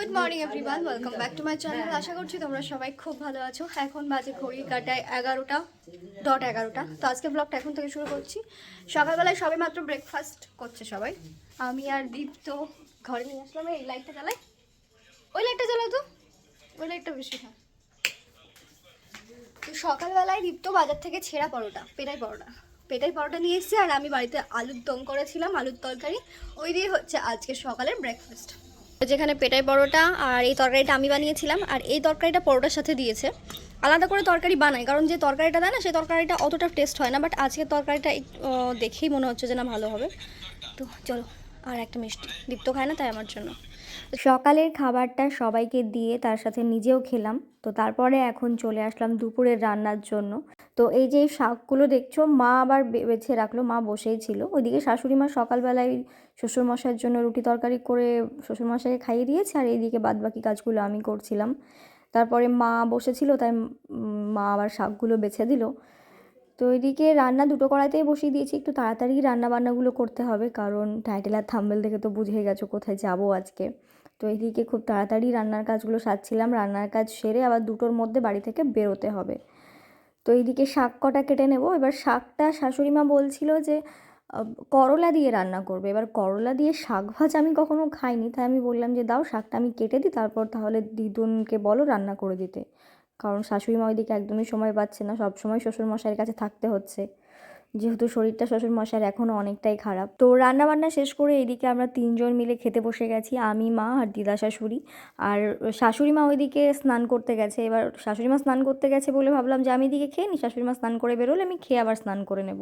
Good morning everyone welcome back to my channel আশা করছি তোমরা সবাই খুব ভালো আছো। এখন বাজে ঘড়ি কাটায় এগারোটা ডট এগারোটা। তো আজকে ব্লগটা এখন থেকে শুরু করছি। সকালবেলায় সবাই মাত্র ব্রেকফাস্ট করছে সবাই। আমি আর দীপ তো ঘরে নিয়ে আসলাম। এই লাইটটা জ্বালাই। ওই লাইটটা জ্বালাও তো। ওই লাইটটা বেশি হ্যাঁ তো সকালবেলায় দীপ্ত বাজার থেকে ছেঁড়া পরোটা, পেটাই পরোটা। পেটাই পরোটা নিয়ে এসেছি আর আমি বাড়িতে আলুর দম করেছিলাম, আলুর তরকারি। ওই দিয়ে হচ্ছে আজকে সকালের ব্রেকফাস্ট যেখানে পেটাই পরোটা আর এই তরকারিটা আমি বানিয়েছিলাম, আর এই তরকারিটা পরোটার সাথে দিয়েছে। আলাদা করে তরকারি বানাই, কারণ যে তরকারিটা দেয় না সেই তরকারিটা অতটা টেস্ট হয় না বাট আজকের তরকারিটা দেখেই মনে হচ্ছে যে না ভালো হবে। তো চলো, আর একটা মিষ্টি। দীপ্ত খায় না, তাই আমার জন্য। সকালের খাবারটা সবাইকে দিয়ে তার সাথে নিজেও খেলাম, তো তারপরে এখন চলে আসলাম দুপুরের রান্নার জন্য। তো এই যে শাকগুলো দেখছ, মা আবার বেছে রাখল, মা বসেই ছিল। ওইদিকে শাশুড়ি মা সকালবেলায় শ্বশুরমশাইয়ের জন্য রুটি তরকারি করে শ্বশুরমশাইকে খাইয়ে দিয়েছে, আর এইদিকে বাদবাকি কাজগুলো আমি করছিলাম। তারপরে মা বসেছিল, তাই মা আবার শাকগুলো বেছে দিল। তো এদিকে রান্না দুটো কড়াইতেই বসিয়ে দিয়েছি, একটু তাড়াতাড়ি রান্না বান্নাগুলো করতে হবে, কারণ টাইটেল আর থাম্বেল দেখে তো বুঝে গেছো কোথায় যাব আজকে। তো এদিকে খুব তাড়াতাড়ি রান্নার কাজগুলো সারছিলাম, রান্নার কাজ সেরে আবার দুটোর মধ্যে বাড়ি থেকে বেরোতে হবে। তো এইদিকে শাক কটা কেটে নেব। এবার শাকটা শাশুড়ি মা বলছিল যে করলা দিয়ে রান্না করবে। এবার করলা দিয়ে শাক ভাজ আমি কখনো খাইনি। তাই আমি বললাম যে, দাও শাকটা আমি কেটে দিই, তারপর তাহলে দিদুনকে বলো রান্না করে দিতে। কারণ শাশুড়ি মা ওইদিকে একদমই সময় পাচ্ছে না। সব সময় শ্বশুরমশাইয়ের কাছে থাকতে হচ্ছে। যেহেতু শরীরটা শ্বশুর মশার এখনও অনেকটাই খারাপ। তো রান্না বান্না শেষ করে এদিকে আমরা তিনজন মিলে খেতে বসে গেছি আমি মা আর দিদা শাশুড়ি। আর শাশুড়ি মা ওইদিকে স্নান করতে গেছে এবার শাশুড়ি মা স্নান করতে গেছে বলে ভাবলাম যে আমি এদিকে খেয়ে নিই শাশুড়ি মা স্নান করে বেরোলে আমি খেয়ে আবার স্নান করে নেব।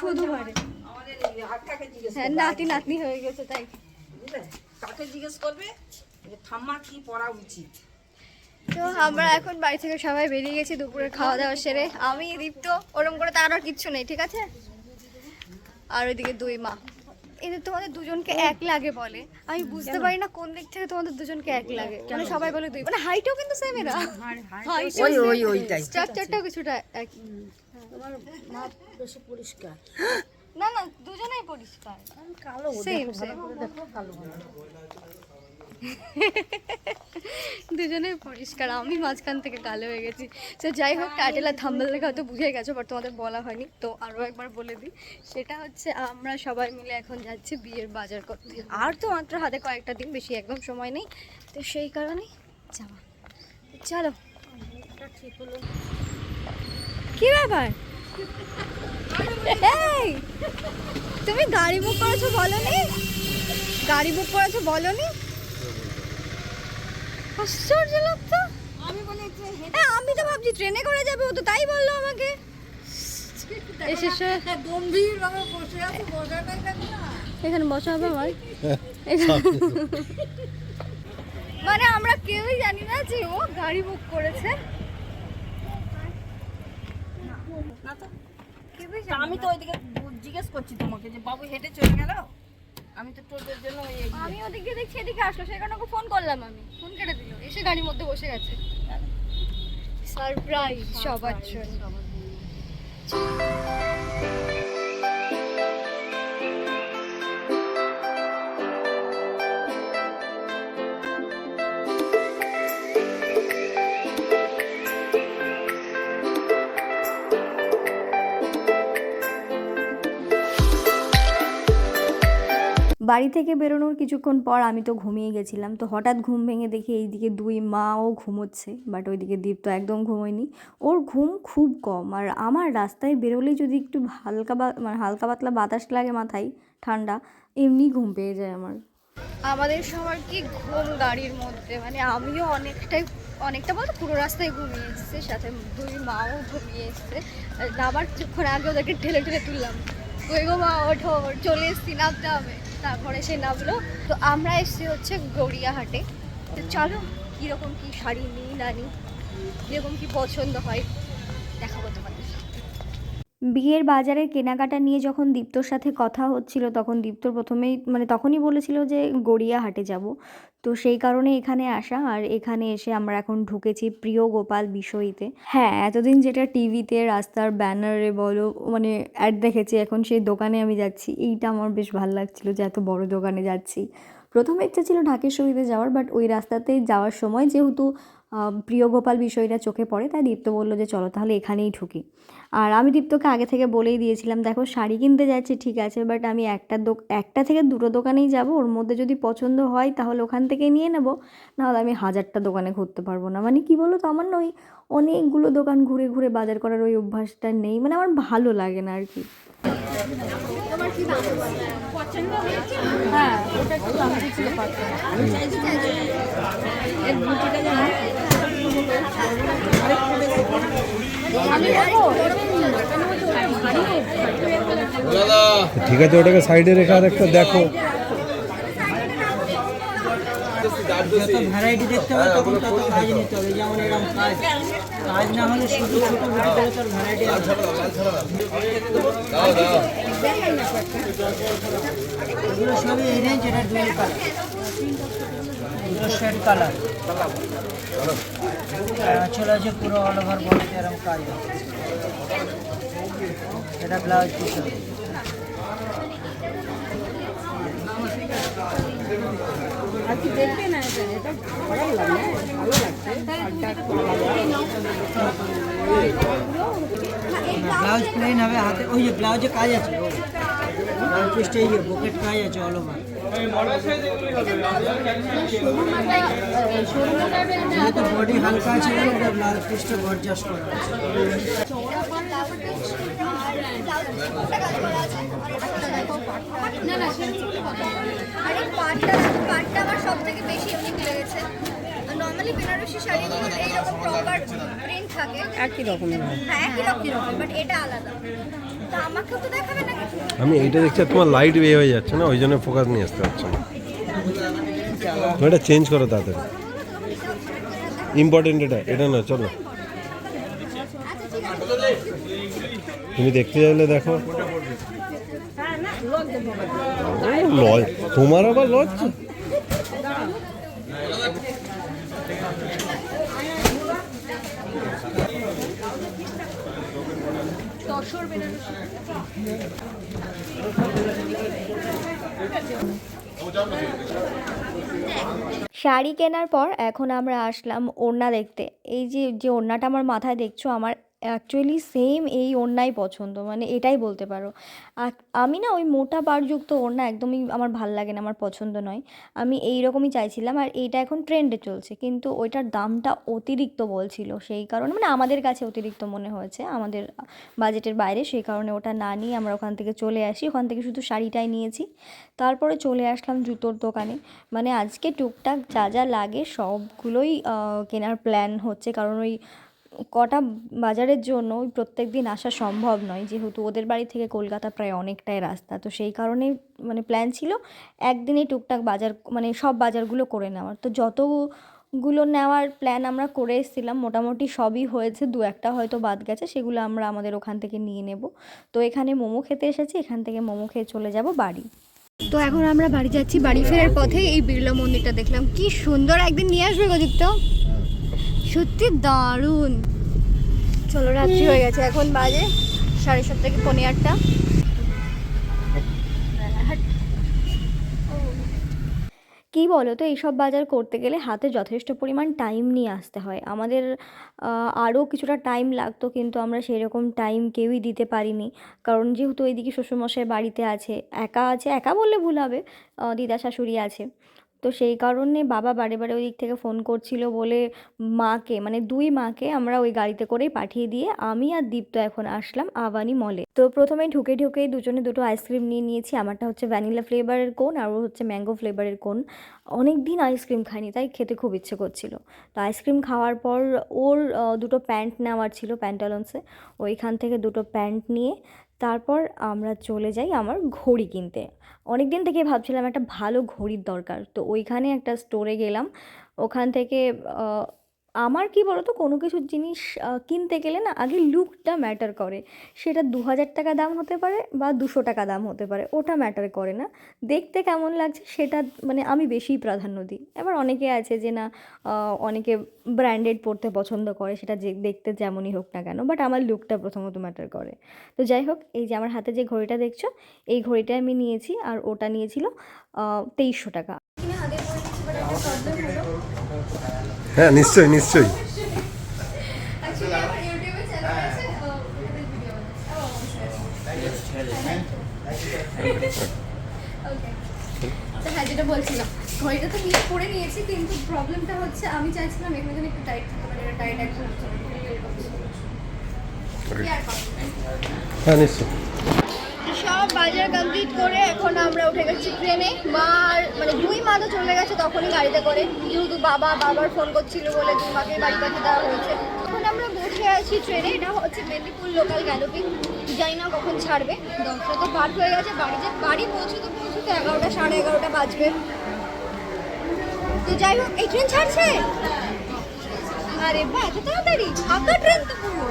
শুধু হ্যাঁ নাতি নাতনি হয়ে গেছে তাই। কাকে জিজ্ঞেস করবে? ঠাম্মা কি পড়া উচিত? তো আমরা এখন বাড়ি থেকে সবাই বেরিয়ে গেছি দুপুরের খাওয়া দাওয়া সেরে। আমি দীপ্ত ওরম করে তার আর কিচ্ছু নেই ঠিক আছে? আর ওইদিকে দুই মা। এদের তোমাদের দুজনকে এক লাগে বলে। আমি বুঝতে পারি না কোন দিক থেকে তোমাদের দুজনকে এক লাগে। মানে সবাই বলে দুই মানে হাইটও কিন্তু সেম এরা। ওই ওই ওইটাই। স্ট্রাকচারটাও কিছুটা এক তোমার মা বেশি পরিষ্কার। না না দুজনেই পরিষ্কার। কালো সেম সেম দেখো কালো দুজনেই পরিষ্কার, আমি মাঝখান থেকে কালো হয়ে গেছি। সে যাই হোক টাইটেল থাম্বেল দেখে হয়তো বুঝে গেছো বাট তোমাদের বলা হয়নি। তো আরও একবার বলে দিই, সেটা হচ্ছে আমরা সবাই মিলে এখন যাচ্ছি বিয়ের বাজার করতে। আর তো মাত্র হাতে কয়েকটা দিন, বেশি একদম সময় নেই। তো সেই কারণেই যাওয়া। চলো। কি ব্যাপার? তুমি গাড়ি বুক করেছ বলনি? গাড়ি বুক করেছ বলনি? আশ্চর্য লোক তো আমি বলি যে হ্যাঁ আমি তো ভাবছি ট্রেনে করে যাবে ও তো তাই বলল আমাকে। এসে সে- গম্ভীর বসে আছে এখানে বসা হবে আমার? মানে আমরা কেউই জানি না যে ও গাড়ি বুক করেছে। আমি তো ওইদিকে জিজ্ঞেস করছি তোমাকে যে বাবু হেঁটে চলে গেল? আমি তো টোটোর জন্য ওই আমি ওদিকে দেখছি এদিকে আসলো। সেই কারণে ওকে ফোন করলাম আমি। ফোন কেটে দিল। এসে গাড়ির মধ্যে বসে গেছে। সারপ্রাইজ সবার জন্য। বাড়ি থেকে বেরোনোর কিছুক্ষণ পর আমি তো ঘুমিয়ে গেছিলাম। তো হঠাৎ ঘুম ভেঙে দেখি এইদিকে দুই মাও ঘুমোচ্ছে বাট ওইদিকে দীপ তো একদম ঘুমোয়নি। ওর ঘুম খুব কম, আর আমার রাস্তায় বেরোলেই যদি একটু হালকা বা মানে হালকা পাতলা বাতাস লাগে মাথায়, ঠান্ডা, এমনি ঘুম পেয়ে যায় আমার। আমাদের সবার কি ঘুম গাড়ির মধ্যে? মানে আমিও অনেকটাই, অনেকটা বলতে পুরো রাস্তায় ঘুমিয়ে এসছে, সাথে দুই মাও ঘুমিয়ে এসছে। আবার কিছুক্ষণ আগে ওদেরকে ঠেলে ঠেলে তুললাম। কই গো মা, ওঠো, চলে এসছি, নামতে হবে। তারপরে সে নামলো। তো আমরা এসছি হচ্ছে গড়িয়াহাটে। তো চলো, কীরকম কী শাড়ি নিই না নিই, কীরকম কী পছন্দ হয়, দেখাবো তোমাদের। বিয়ের বাজারের কেনাকাটা নিয়ে যখন দীপ্তর সাথে কথা হচ্ছিল, তখন দীপ্তর প্রথমেই মানে তখনই বলেছিল যে গড়িয়াহাটে যাব। তো সেই কারণে এখানে আসা। আর এখানে এসে আমরা এখন ঢুকেছি প্রিয় গোপাল বিষয়ীতে। হ্যাঁ এতদিন যেটা টিভিতে রাস্তার ব্যানারে বলো মানে অ্যাড দেখেছি এখন সেই দোকানে আমি যাচ্ছি। এইটা আমার বেশ ভালো লাগছিল যে এত বড় দোকানে যাচ্ছি। প্রথমে ইচ্ছা ছিল ঢাকেশ্বরীতে যাওয়ার বাট ওই রাস্তাতে যাওয়ার সময় যেহেতু প্রিয় গোপাল বিষয়টা চোখে পড়ে, তাই দীপ্ত বলল যে চলো তাহলে এখানেই ঢুকি। আর আমি দীপ্তকে আগে থেকে বলেই দিয়েছিলাম, দেখো, শাড়ি কিনতে যাচ্ছি, ঠিক আছে বাট আমি একটা দো একটা থেকে দুটো দোকানেই যাব, ওর মধ্যে যদি পছন্দ হয় তাহলে ওখান থেকে নিয়ে নেব, নাহলে আমি হাজারটা দোকানে ঘুরতে পারব না। মানে কি বলো তো, আমার না ওই অনেকগুলো দোকান ঘুরে ঘুরে বাজার করার ওই অভ্যাসটা নেই মানে আমার ভালো লাগে না আর কি। হ্যাঁ ওটা একটু দাম ঠিক আছে ওটাকে সাইডে রেখে আর একটা দেখো। যত ভ্যারাইটি দেখতে হবে তখন তত কাজ নিতে হবে। যেমন এরকম কাজ কাজ না হলে শুধু ছোট বুটি করে তোর ভ্যারাইটি এগুলো সবই এই রেঞ্জ এটা ডুয়েল কালার দুটো শেড কালার চলে আছে পুরো অল ওভার বডিতে এরকম কাজ এটা ব্লাউজ পিস হবে আর কি দেখবে না এটা এটা ভালো লাগে ভালো লাগছে ব্লাউজ প্লেন হবে হাতে ওই যে ব্লাউজে কাজ আছে ব্লাউজ পিসটা এই যে বকেট কাজ আছে অল ওভার যেহেতু বডি হালকা আছে এটা ব্লাউজ পিসটা গর্জাস করা আছে না না আরে পাটটা পাটটা আমার সব থেকে বেশি ইউনিক লেগেছে নর্মালি বেনারসি শাড়িগুলো এইরকম প্রপার প্রিন্ট থাকে। একই রকমের হ্যাঁ। একই রকম বাট এটা আলাদা। তা আমাকেও তো দেখাবে না আমি এইটা দেখছি তোমার লাইট বেয়ে হয়ে যাচ্ছে না ওই জন্য ফোকাস নিয়ে আসতে পারছ না। এটা চেঞ্জ করো তাড়াতাড়ি। ইম্পর্টেন্ট এটা এটা না চলো। তুমি দেখতে চাইলে দেখো। তোমার আবার লজ শাড়ি কেনার পর এখন আমরা আসলাম ওড়না দেখতে। এই যে যে ওড়নাটা আমার মাথায় দেখছ, আমার অ্যাকচুয়ালি সেম এই ওড়নাই পছন্দ মানে এটাই বলতে পারো। আমি না ওই মোটা পাড়যুক্ত ওড়না একদমই আমার ভালো লাগে না, আমার পছন্দ নয়। আমি এই রকমই চাইছিলাম আর এইটা এখন ট্রেন্ডে চলছে, কিন্তু ওইটার দামটা অতিরিক্ত বলছিল, সেই কারণে মানে আমাদের কাছে অতিরিক্ত মনে হয়েছে, আমাদের বাজেটের বাইরে, সেই কারণে ওটা না নিয়ে আমরা ওখান থেকে চলে আসি। ওখান থেকে শুধু শাড়িটাই নিয়েছি। তারপরে চলে আসলাম জুতোর দোকানে। মানে আজকে টুকটাক যা যা লাগে সবগুলোই কেনার প্ল্যান হচ্ছে, কারণ ওই কটা বাজারের জন্য প্রত্যেক দিন আসা সম্ভব নয়, যেহেতু ওদের বাড়ি থেকে কলকাতা প্রায় অনেকটাই রাস্তা। তো সেই কারণেই মানে প্ল্যান ছিল একদিনেই টুকটাক বাজার মানে সব বাজারগুলো করে নেওয়ার। তো যতগুলো নেওয়ার প্ল্যান আমরা করে এসেছিলাম, মোটামুটি সবই হয়েছে। দু একটা হয়তো বাদ গেছে, সেগুলো আমরা আমাদের ওখান থেকে নিয়ে নেব। তো এখানে মোমো খেতে এসেছি, এখান থেকে মোমো খেয়ে চলে যাব বাড়ি। তো এখন আমরা বাড়ি যাচ্ছি, বাড়ি ফেরার পথে এই বিড়লা মন্দিরটা দেখলাম। কি সুন্দর একদিন নিয়ে আসবে গদীপ্ত সত্যি দারুণ। চলো, রাত্রি হয়ে গেছে। এখন বাজে সাড়ে সাত থেকে পনেরো আটটা। কী বলো তো এইসব বাজার করতে গেলে হাতে যথেষ্ট পরিমাণ টাইম নিয়ে আসতে হয়। আমাদের আরও কিছুটা টাইম লাগতো, কিন্তু আমরা সেরকম টাইম কেউই দিতে পারিনি। কারণ যেহেতু ওইদিকে শ্বশুরমশাই বাড়িতে আছে, একা আছে, একা বললে ভুল হবে। দিদা শাশুড়ি আছে। তো সেই কারণে বাবা বারে বারে ওই দিক থেকে ফোন করছিল বলে মাকে মানে দুই মাকে আমরা ওই গাড়িতে করেই পাঠিয়ে দিয়ে আমি আর দীপ্ত এখন আসলাম আবানি মলে তো প্রথমে ঢুকে ঢুকেই দুজনে দুটো আইসক্রিম নিয়ে নিয়েছি, আমারটা হচ্ছে ভ্যানিলা ফ্লেভারের কোন আর ওর হচ্ছে ম্যাঙ্গো ফ্লেভারের কোন অনেক দিন আইসক্রিম খাইনি তাই খেতে খুব ইচ্ছে করছিল। তো আইসক্রিম খাওয়ার পর ওর দুটো প্যান্ট নেওয়ার ছিল প্যান্টালন্সে ওইখান থেকে দুটো প্যান্ট নিয়ে তারপর আমরা চলে যাই আমার ঘড়ি কিনতে। অনেক দিন থেকে ভাবছিলাম একটা ভালো ঘড়ির দরকার। তো ওইখানে একটা স্টোরে গেলাম। ওখান থেকে আমার কি বলতো, কোনো কিছু জিনিস কিনতে গেলে না আগে লুকটা ম্যাটার করে। সেটা দু হাজার টাকা দাম হতে পারে বা দুশো টাকা দাম হতে পারে, ওটা ম্যাটার করে না। দেখতে কেমন লাগছে সেটা মানে আমি বেশিই প্রাধান্য দিই। এবার অনেকে আছে যে না অনেকে ব্র্যান্ডেড পরতে পছন্দ করে, সেটা যে, দেখতে যেমনই হোক না কেন বাট আমার লুকটা প্রথমত ম্যাটার করে। তো যাই হোক, এই যে আমার হাতে যে ঘড়িটা দেখছ, এই ঘড়িটা আমি নিয়েছি আর ওটা নিয়েছিল তেইশশো টাকা। হলো? হ্যাঁ নিশ্চয়ই নিশ্চয়ই। তো হ্যাঁ যেটা বলছিলাম ঘড়িটা তো নিয়ে পরে নিয়েছি কিন্তু প্রবলেমটা হচ্ছে আমি চাইছিলাম এখানে একটু টাইট থাকতে পারে টাইট একদম? হ্যাঁ নিশ্চয়ই। সব বাজার কমপ্লিট করে এখন আমরা উঠে গেছি ট্রেনে মা মানে দুই মা তো চলে গেছে তখনই গাড়িতে করে। যেহেতু বাবা বাবার ফোন করছিল বলে দুই মাকে বাড়ি পাঠিয়ে দেওয়া হয়েছে। এখন আমরা বসে আছি ট্রেনে এটা হচ্ছে মেদিনীপুর লোকাল গ্যালোপিং জানি না কখন ছাড়বে। দশটা তো পার হয়ে গেছে। বাড়িতে বাড়ি পৌঁছতে পৌঁছতে এগারোটা, সাড়ে এগারোটা বাজবে। তো যাই হোক, এই ট্রেন ছাড়ছে? আরে বা এত তাড়াতাড়ি? ফাঁকা ট্রেন তো পুরো।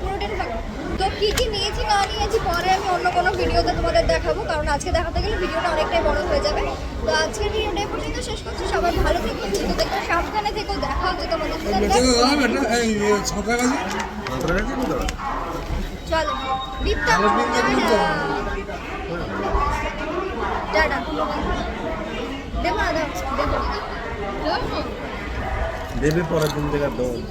পুরো ট্রেন ফাঁকা তো কি কি নিয়েছি না নিয়েছি পরে আমি অন্য কোনো ভিডিওতে তোমাদের দেখাবো কারণ আজকে দেখাতে গেলে ভিডিওটা অনেকটাই বড় হয়ে যাবে। তো আজকের ভিডিওটা পর্যন্ত শেষ করছি সবাই ভালো থেকো সুস্থ থেকো সাবধানে থেকো দেখা হচ্ছে তোমাদের চলো দীপ্তা টাটা। দেবো পরের দিন থেকে দেবো না।